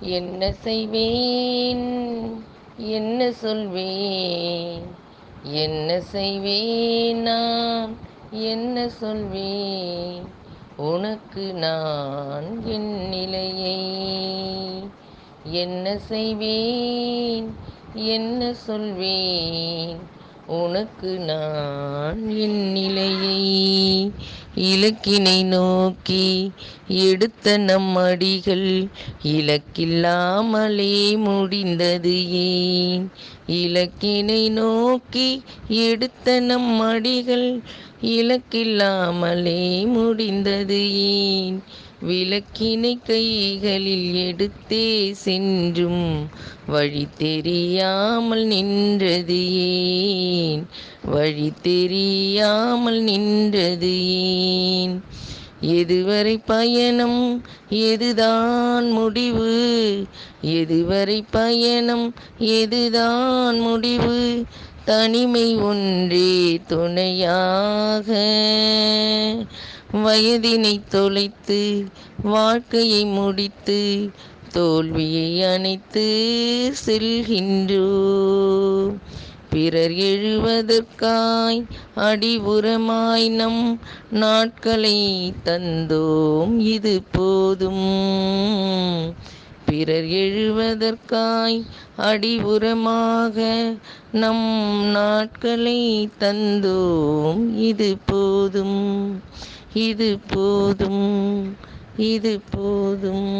என்ன செய்வேன்? என்ன சொல்வேன்? என்ன செய்வேன் நான்? என்ன சொல்வேன்? உனக்கு நான் என் நிலையை என்ன செய்வேன்? என்ன சொல்வேன்? உனக்கு நான் என் நிலையை இலக்கினை நோக்கி எடுத்த நம் அடிகள் இலக்கில்லாமலே முடிந்தது ஏன்? இலக்கினை நோக்கி எடுத்த நம் அடிகள் இலக்கில்லாமலே முடிந்தது ஏன்? விளக்கினை கைகளில் எடுத்தே சென்றும் வழி தெரியாமல் நின்றது ஏன்? வழி தெரியாமல் நின்றது ஏன்? எதுவரை பயணம்? எதுதான் முடிவு? எதுவரை பயணம்? எதுதான் முடிவு? தனிமை ஒன்றே துணையாக. வயதினை தொலைத்து வாழ்க்கையை முடித்து தோல்வியை அணைத்து செல்கின்றோ பிறர் எழுவதற்காய் அடிபுறமாய் நம் நாட்களை தந்தோம் இது போதும். பிறர் எழுவதற்காய் அடிபுறமாக நம் நாட்களை தந்தோம் இது போதும். இது போதும். இது போதும்.